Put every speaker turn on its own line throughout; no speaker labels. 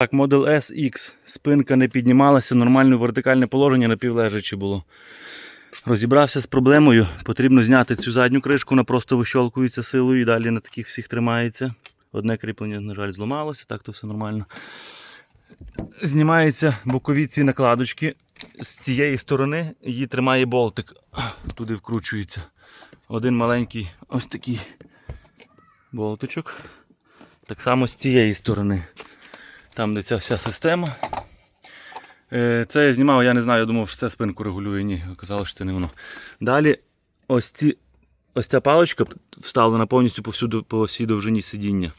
Так, Model S X. Спинка не піднімалася, нормальне вертикальне положення напівлежаче було. Розібрався з проблемою. Потрібно зняти цю задню кришку, вона просто вищолкується силою і далі на таких всіх тримається. Одне кріплення, на жаль, зламалося, так то все нормально. Знімаються бокові ці накладочки. З цієї сторони її тримає болтик. Туди вкручується. Один маленький ось такий болтичок. Так само з цієї сторони. Там, де ця вся система. Е, Це я знімав, я не знаю, я думав, що це спинку регулює. Ні, оказалось, що це не воно. Далі ось, ці, ось ця паличка вставлена повністю повсюду, по всій довжині сидіння.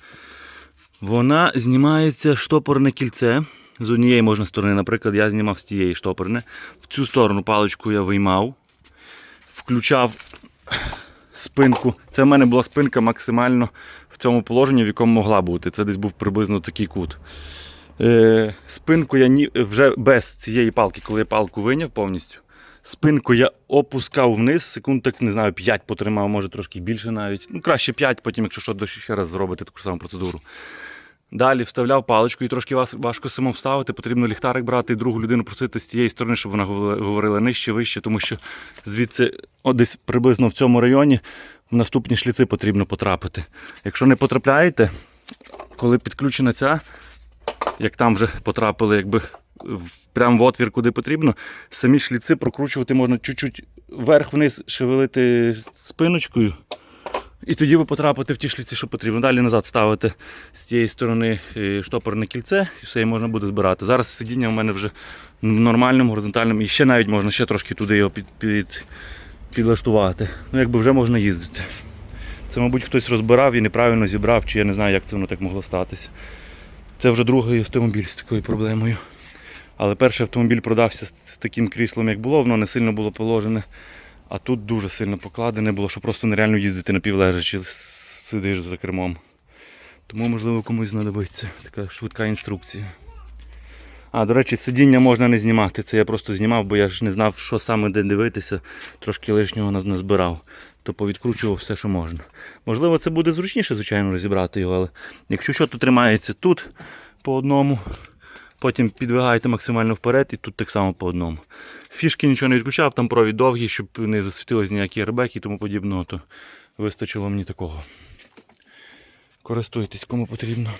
Вона знімається штопорне кільце. З однієї можна сторони, наприклад, я знімав з тієї штопорне. В цю сторону паличку я виймав, включав спинку. Це в мене була спинка максимально в цьому положенні, в якому могла бути. Це десь був приблизно такий кут. Е, спинку я вже без цієї палки, коли я палку виняв повністю. Спинку я опускав вниз, секунд так не знаю, 5 потримав, може трошки більше навіть. Ну, краще 5, потім, якщо що, ще раз зробити таку саму процедуру. Далі вставляв паличку і трошки важко самому вставити. Потрібно ліхтарик брати і другу людину просити з тієї сторони, щоб вона говорила- нижче, вище, тому що звідси, от десь приблизно в цьому районі, в наступні шліци потрібно потрапити. Якщо не потрапляєте, коли підключена ця, як там вже потрапили, якби прямо в отвір, куди потрібно, самі шліци прокручувати можна чуть-чуть вверх-вниз шевелити спиночкою. І тоді ви потрапите в ті шліці, що потрібно. Далі назад ставите з тієї сторони е, штопорне кільце, і все і можна буде збирати. Зараз сидіння у мене вже в нормальному, горизонтальному, і ще навіть можна ще трошки туди його під, під, підлаштувати. Ну, якби вже можна їздити. Це, мабуть, хтось розбирав і неправильно зібрав, чи я не знаю, як це воно так могло статися. Це вже другий автомобіль з такою проблемою. Але перший автомобіль продався з, таким кріслом, як було, воно не сильно було положене. А тут дуже сильно покладене було, що просто нереально їздити напівлежачи, сидиш за кермом. Тому, можливо, комусь знадобиться така швидка інструкція. А, до речі, сидіння можна не знімати. Це я просто знімав, бо я ж не знав, що саме де дивитися, трошки лишнього наз- назбирав. То повідкручував все, що можна. Можливо, це буде зручніше, звичайно, розібрати його, але якщо що, то тримається тут по одному, потім підвигаєте максимально вперед і тут так само по одному. Фішки нічого не відключав, там провід довгий, щоб не засвітились ніякі ребеки і тому подібного, то вистачило мені такого. Користуйтесь, кому потрібно.